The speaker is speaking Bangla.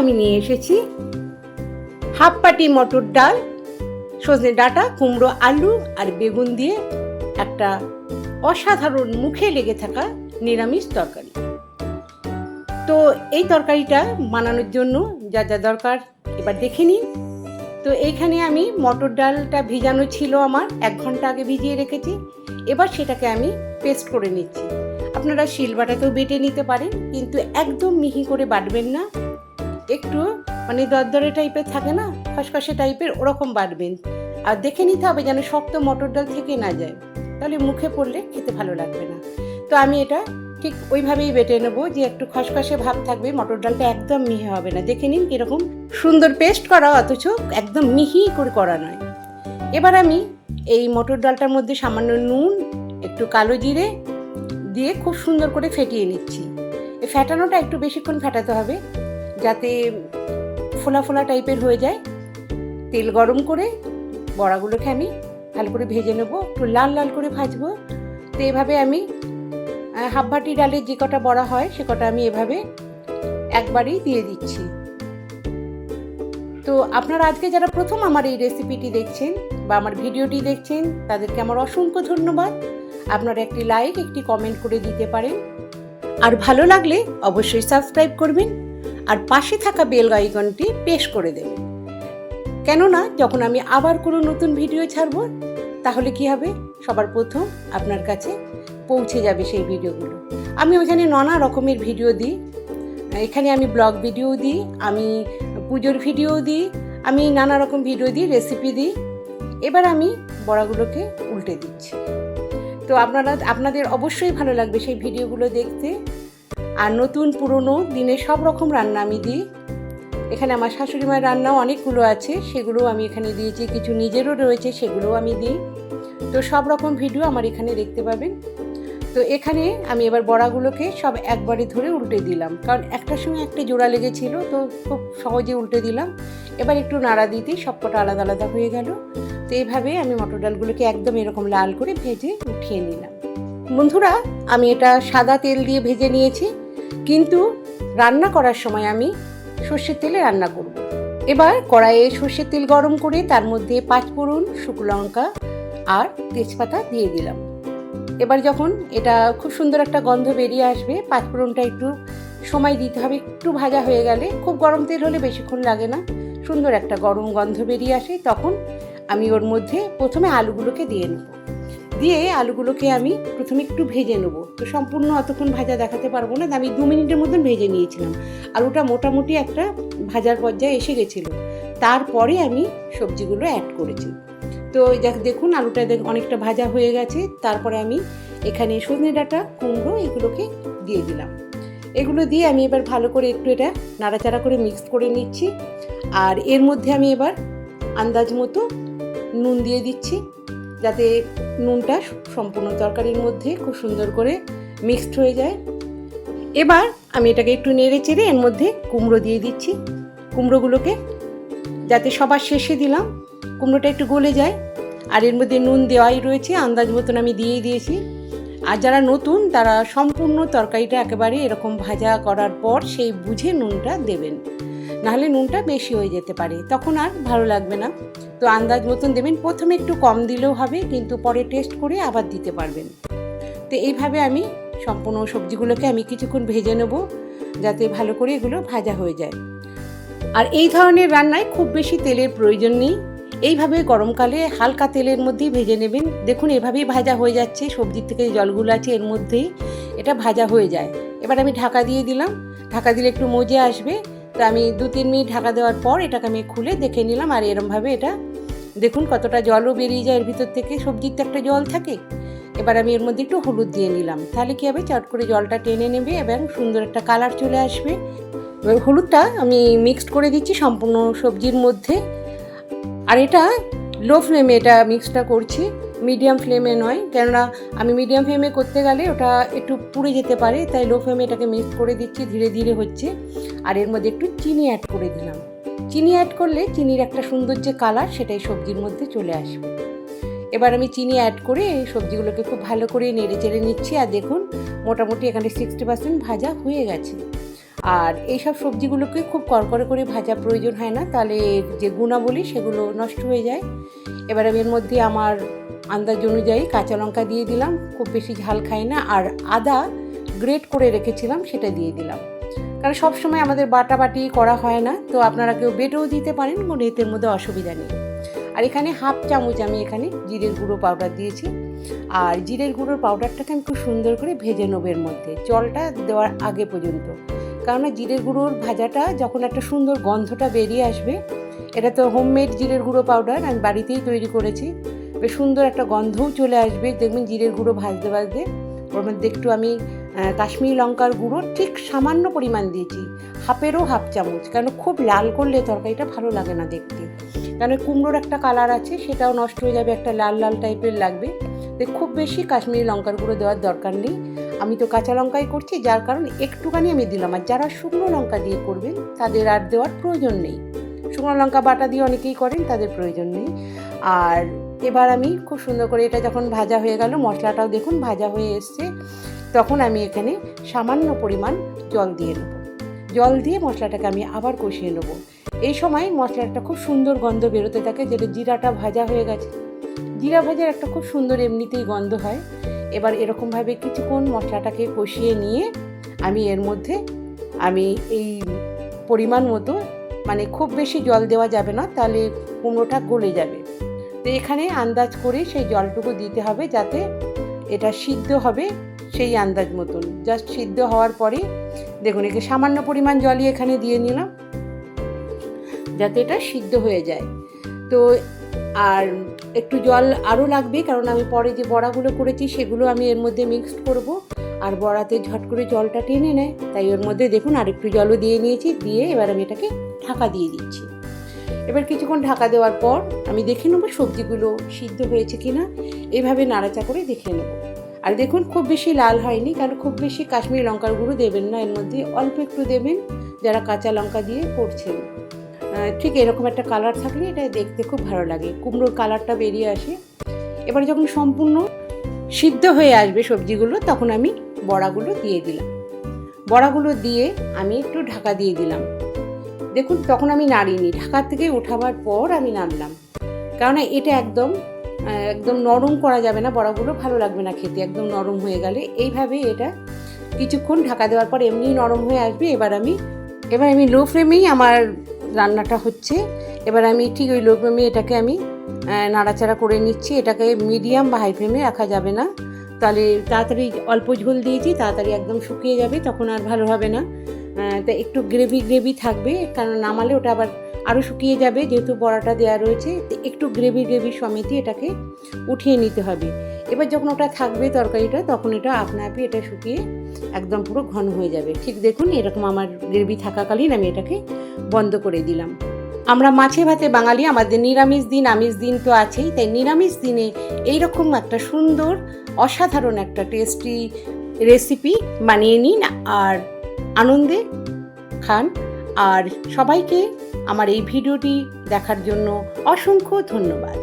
আমি নিয়ে এসেছি। হাফ পাটি মটর ডাল, সজনে ডাঁটা, কুমড়ো, আলু আর বেগুন দিয়ে একটা অসাধারণ মুখে লেগে থাকা নিরামিষ তরকারি। তো এই তরকারিটা বানানোর জন্য যা যা দরকার এবার দেখে নিন। তো এইখানে আমি মটর ডালটা ভিজানো ছিল আমার, এক ঘণ্টা আগে ভিজিয়ে রেখেছি। এবার সেটাকে আমি পেস্ট করে নিচ্ছি। আপনারা শিলবাটাতেও বেটে নিতে পারেন, কিন্তু একদম মিহি করে বাটবেন না। একটু মানে দরদরে টাইপের থাকে না? খসখসে টাইপের ওরকম বাটবেন আর দেখে নিতে হবে যেন শক্ত মটর ডাল থেকে না যায়। তাহলে মুখে পড়লে খেতে ভালো লাগবে না। তো আমি এটা ঠিক ওইভাবেই বেটে নেব যে একটু খসখসে ভাব থাকবে, মটর ডালটা একদম মিহি হবে না। দেখে নিন কীরকম সুন্দর পেস্ট করা, অথচ একদম মিহি করে করা নয়। এবার আমি এই মটর ডালটার মধ্যে সামান্য নুন, একটু কালো জিরে দিয়ে খুব সুন্দর করে ফেটিয়ে নিচ্ছি। এই ফ্যাটানোটা একটু বেশিক্ষণ ফেটাতে হবে। যাতে ফোলা ফোলা টাইপের হয়ে যায়, তেল গরম করে বড়াগুলোকে আমি ভালো করে ভেজে নেব, একটু লাল লাল করে ভাজবো। তো এভাবে আমি হাফ বাটি ডালের যে কটা বড়া হয়, সে কটা আমি এভাবে একবারেই দিয়ে দিচ্ছি। তো আপনারা আজকে যারা প্রথম আমার এই রেসিপিটি দেখছেন বা আমার ভিডিওটি দেখছেন, তাদেরকে আমার অসংখ্য ধন্যবাদ। আপনারা একটি লাইক, একটি কমেন্ট করে দিতে পারেন। আর ভালো লাগলে অবশ্যই সাবস্ক্রাইব করবেন। আর পাশে থাকা বেল আইকনটি পেশ করে দেবেন কেননা, যখন আমি আবার কোনো নতুন ভিডিও ছাড়ব, তাহলে কি হবে? সবার প্রথম আপনার কাছে পৌঁছে যাবে সেই ভিডিওগুলো। আমি ওইখানে নানা রকমের ভিডিও দিই। এখানে আমি ব্লগ ভিডিও দিই, আমি পুজোর ভিডিও দিই, আমি নানা রকম ভিডিও দিই, রেসিপি দিই। এবার আমি বড়াগুলোকে উল্টে দিচ্ছি। তো আপনারা, আপনাদের অবশ্যই ভালো লাগবে সেই ভিডিওগুলো দেখতে। আর নতুন পুরনো দিনের সব রকম রান্না আমি দিই। এখানে আমার শাশুড়ি মায়ের রান্নাও অনেকগুলো আছে, সেগুলোও আমি এখানে দিয়েছি, কিছু নিজেরও রয়েছে, সেগুলোও আমি দিই। তো সব রকম ভিডিও আমার এখানে দেখতে পাবেন। তো এখানে আমি এবার বড়াগুলোকে সব একবারে ধরে উল্টে দিলাম, কারণ একটার সঙ্গে একটা জোড়া লেগেছিল, তো খুব সহজে উল্টে দিলাম। এবার একটু নাড়া দিতেই সবকটা আলাদা আলাদা হয়ে গেল। তো এইভাবে আমি মটর ডালগুলোকে একদম এরকম লাল করে ভেজে উঠিয়ে নিলাম। বন্ধুরা, আমি এটা সাদা তেল দিয়ে ভেজে নিয়েছি। কিন্তু রান্না করার সময় আমি সর্ষের তেলে রান্না করব। এবার কড়াইয়ে সর্ষের তেল গরম করে তার মধ্যে পাঁচফোড়ন শুকনো লঙ্কা আর তেজপাতা দিয়ে দিলাম এবার যখন এটা খুব সুন্দর একটা গন্ধ বেরিয়ে আসবে, পাঁচ পাঁচফোড়নটা একটু সময় দিতে হবে, একটু ভাজা হয়ে গেলে, খুব গরম তেল হলে বেশিক্ষণ লাগে না, সুন্দর একটা গরম গন্ধ বেরিয়ে আসে, তখন আমি ওর মধ্যে প্রথমে আলুগুলোকে দিয়ে নেব দিয়ে আলুগুলোকে আমি প্রথমে একটু ভেজে নেব। তো সম্পূর্ণ অতক্ষণ ভাজা দেখাতে পারব না, আমি দু মিনিটের মতন ভেজে নিয়েছিলাম। আলুটা মোটামুটি একটা ভাজার পর্যায়ে এসে গেছিল। তারপরে আমি সবজিগুলো অ্যাড করেছি। তো দেখ- দেখুন আলুটা দেখ- অনেকটা ভাজা হয়ে গেছে। তারপরে আমি এখানে সজনে ডাঁটা, কুমড়ো এগুলোকে দিয়ে দিলাম। এগুলো দিয়ে আমি এবার ভালো করে একটু এটা নাড়াচাড়া করে মিক্স করে নিচ্ছি। আর এর মধ্যে আমি এবার আন্দাজ মতো নুন দিয়ে দিচ্ছি। যাতে নুনটা সম্পূর্ণ তরকারির মধ্যে খুব সুন্দর করে মিক্সড হয়ে যায়। এবার আমি এটাকে একটু নেড়ে চেড়ে এর মধ্যে কুমড়ো দিয়ে দিচ্ছি। কুমড়োগুলোকে যাতে সবার শেষে দিলাম, কুমড়োটা একটু গলে যায়। আর এর মধ্যে নুন দেওয়াই রয়েছে, আন্দাজ মতন আমি দিয়েই দিয়েছি। আর যারা নতুন, তারা সম্পূর্ণ তরকারিটা একেবারে এরকম ভাজা করার পর সেই বুঝে নুনটা দেবেন। নাহলে নুনটা বেশি হয়ে যেতে পারে। তখন আর ভালো লাগবে না। তো আন্দাজ মতন দেবেন, প্রথমে একটু কম দিলেও হবে, কিন্তু পরে টেস্ট করে আবার দিতে পারবেন। তো এইভাবে আমি সম্পূর্ণ সবজিগুলোকে আমি কিছুক্ষণ ভেজে নেব, যাতে ভালো করে এগুলো ভাজা হয়ে যায়। আর এই ধরনের রান্নায় খুব বেশি তেলের প্রয়োজন নেই। এইভাবে গরমকালে হালকা তেলের মধ্যেই ভেজে নেবেন। দেখুন, এভাবেই ভাজা হয়ে যাচ্ছে। সবজির থেকে জলগুলো আছে, এর মধ্যেই এটা ভাজা হয়ে যায়। এবার আমি ঢাকা দিয়ে দিলাম। ঢাকা দিলে একটু মজে আসবে। তো আমি দু তিন মিনিট ঢাকা দেওয়ার পর এটাকে আমি খুলে দেখে নিলাম আর এরমভাবে এটা দেখুন কতটা জলও বেরিয়ে যায় এর ভিতর থেকে, সবজির তো একটা জল থাকে। এবার আমি এর মধ্যে একটু হলুদ দিয়ে নিলাম। তাহলে কী হবে? চট করে জলটা টেনে নেবে এবং সুন্দর একটা কালার চলে আসবে। এবার হলুদটা আমি মিক্সড করে দিচ্ছি সম্পূর্ণ সবজির মধ্যে। আর এটা লো ফ্লেমে এটা মিক্সটা করছি। মিডিয়াম ফ্লেমে নয়, কেননা আমি মিডিয়াম ফ্লেমে করতে গেলে ওটা একটু পুড়ে যেতে পারে, তাই লো ফ্লেমে এটাকে মিক্স করে দিচ্ছি, ধীরে ধীরে হচ্ছে। আর এর মধ্যে একটু চিনি অ্যাড করে দিলাম। চিনি অ্যাড করলে চিনির একটা সুন্দর যে কালার সেটাই সবজির মধ্যে চলে আসবে। এবার আমি চিনি অ্যাড করে এই সবজিগুলোকে খুব ভালো করে নেড়ে চেড়ে নিচ্ছি, আর দেখুন মোটামুটি এখানে সিক্সটি পার্সেন্ট ভাজা হয়ে গেছে। আর এইসব সবজিগুলোকে খুব করকরে করে ভাজা প্রয়োজন হয় না, তাহলে যে গুণাবলী সেগুলো নষ্ট হয়ে যায়। এবার আমি এর মধ্যে আমার আন্দাজ অনুযায়ী কাঁচা লঙ্কা দিয়ে দিলাম, খুব বেশি ঝাল খাই না, আর আদা গ্রেট করে রেখেছিলাম, সেটা দিয়ে দিলাম। কারণ সবসময় আমাদের বাটা বাটি করা হয় না, তো আপনারা কেউ বেটেও দিতে পারেন, কোনো এতের মধ্যে অসুবিধা নেই। আর এখানে হাফ চামচ আমি এখানে জিরের গুঁড়ো পাউডার দিয়েছি। আর জিরের গুঁড়োর পাউডারটাকে আমি খুব সুন্দর করে ভেজে নেব এর মধ্যে, জলটা দেওয়ার আগে পর্যন্ত। কারণ জিরের গুঁড়োর ভাজাটা যখন একটা সুন্দর গন্ধটা বেরিয়ে আসবে, এটা তো হোমমেড জিরের গুঁড়ো পাউডার আমি বাড়িতেই তৈরি করেছি। বেশ সুন্দর একটা গন্ধও চলে আসবে। দেখবেন জিরের গুঁড়ো ভাজতে ভাজতে। ওর মধ্যে একটু আমি কাশ্মীরি লঙ্কার গুঁড়ো ঠিক সামান্য পরিমাণ দিয়েছি। হাফেরও হাফ চামচ। কেন খুব লাল করলে তরকারিটা ভালো লাগে না দেখতে। কারণ কুমড়োর একটা কালার আছে, সেটাও নষ্ট হয়ে যাবে, একটা লাল লাল টাইপের লাগবে। খুব বেশি কাশ্মীরি লঙ্কার গুঁড়ো দেওয়ার দরকার নেই। আমি তো কাঁচা লঙ্কাই করছি, যার কারণ একটুখানি আমি দিলাম। আর যারা শুকনো লঙ্কা দিয়ে করবেন, তাদের আর দেওয়ার প্রয়োজন নেই। শুকনো লঙ্কা বাটা দিয়ে অনেকেই করেন, তাদের প্রয়োজন নেই। আর এবার আমি খুব সুন্দর করে এটা যখন ভাজা হয়ে গেল, মশলাটাও দেখুন ভাজা হয়ে এসছে, তখন আমি এখানে সামান্য পরিমাণ জল দিয়ে নেব। জল দিয়ে মশলাটাকে আমি আবার কষিয়ে নেব। এই সময় মশলাটা খুব সুন্দর গন্ধ বেরোতে থাকে যেটা জিরাটা ভাজা হয়ে গেছে। জিরা ভাজার একটা খুব সুন্দর এমনিতেই গন্ধ হয়। এবার এরকমভাবে কিছুক্ষণ মশলাটাকে কষিয়ে নিয়ে আমি এর মধ্যে আমি এই পরিমাণ মতো মানে খুব বেশি জল দেওয়া যাবে না, তাহলে কুমড়োটা গলে যাবে। তো এখানে আন্দাজ করে সেই জলটুকু দিতে হবে যাতে এটা সিদ্ধ হবে সেই আন্দাজ মতন। জাস্ট সিদ্ধ হওয়ার পরে, দেখুন একে সামান্য পরিমাণ জলই এখানে দিয়ে নিলাম, যাতে এটা সিদ্ধ হয়ে যায়। তো আর একটু জল আরও লাগবে, কারণ আমি পরে যে বড়াগুলো করেছি, সেগুলো আমি এর মধ্যে মিক্সড করব। আর বড়াতে ঝট করে জলটা টেনে নেয়, তাই ওর মধ্যে দেখুন আর একটু জলও দিয়ে নিয়েছি, দিয়ে এবার আমি এটাকে ঢাকা দিয়ে দিচ্ছি। এবার কিছুক্ষণ ঢাকা দেওয়ার পর আমি দেখে নেব সবজিগুলো সিদ্ধ হয়েছে কিনা। এভাবে নাড়াচা করে দেখে নেব। আর দেখুন, খুব বেশি লাল হয়নি, কারণ খুব বেশি কাশ্মীরি লঙ্কার গুঁড়ো দেবেন না, এর মধ্যে অল্প একটু দেবেন, যারা কাঁচা লঙ্কা দিয়ে করছেন। ঠিক এরকম একটা কালার থাকলে এটা দেখতে খুব ভালো লাগে। কুমড়োর কালারটা বেরিয়ে আসে। এবার যখন সম্পূর্ণ সিদ্ধ হয়ে আসবে সবজিগুলো, তখন আমি বড়াগুলো দিয়ে দিলাম। বড়াগুলো দিয়ে আমি একটু ঢাকা দিয়ে দিলাম। দেখুন, তখন আমি নাড়িনি। ঢাকা থেকে ওঠাবার পর আমি নাড়লাম কারণ এটা একদম একদম নরম করা যাবে না বড়াগুলো, ভালো লাগবে না খেতে, একদম নরম হয়ে গেলে। এইভাবে এটা কিছুক্ষণ ঢাকা দেওয়ার পর এমনি নরম হয়ে আসবে। এবার আমি এবার আমি লো ফ্লেমেই আমার রান্নাটা হচ্ছে। এবার আমি ঠিক ওই লো ফ্লেমে এটাকে আমি নাড়াচাড়া করে নিচ্ছি। এটাকে মিডিয়াম বা হাই ফ্লেমে রাখা যাবে না। তাহলে তাড়াতাড়ি অল্প ঝোল দিয়েছি, তাড়াতাড়ি একদম শুকিয়ে যাবে, তখন আর ভালো হবে না। তা একটু গ্রেভি গ্রেভি থাকবে, কারণ নামালে ওটা আবার আরও শুকিয়ে যাবে, যেহেতু বড়াটা দেওয়া রয়েছে একটু গ্রেভি গ্রেভি সমেতই এটাকে উঠিয়ে নিতে হবে। এবার যখন ওটা থাকবে তরকারিটা, তখন এটা আপনা আপনি এটা শুকিয়ে একদম পুরো ঘন হয়ে যাবে। ঠিক দেখুন, এরকম আমার গ্রেভি থাকাকালীন আমি এটাকে বন্ধ করে দিলাম। আমরা মাছে ভাতে বাঙালি, আমাদের নিরামিষ দিন, আমিষ দিন তো আছেই, তাই নিরামিষ দিনে এইরকম একটা সুন্দর, অসাধারণ একটা টেস্টি রেসিপি বানিয়ে নিন, আর আনন্দে খান। আর সবাইকে আমার এই ভিডিওটি দেখার জন্য অসংখ্য ধন্যবাদ।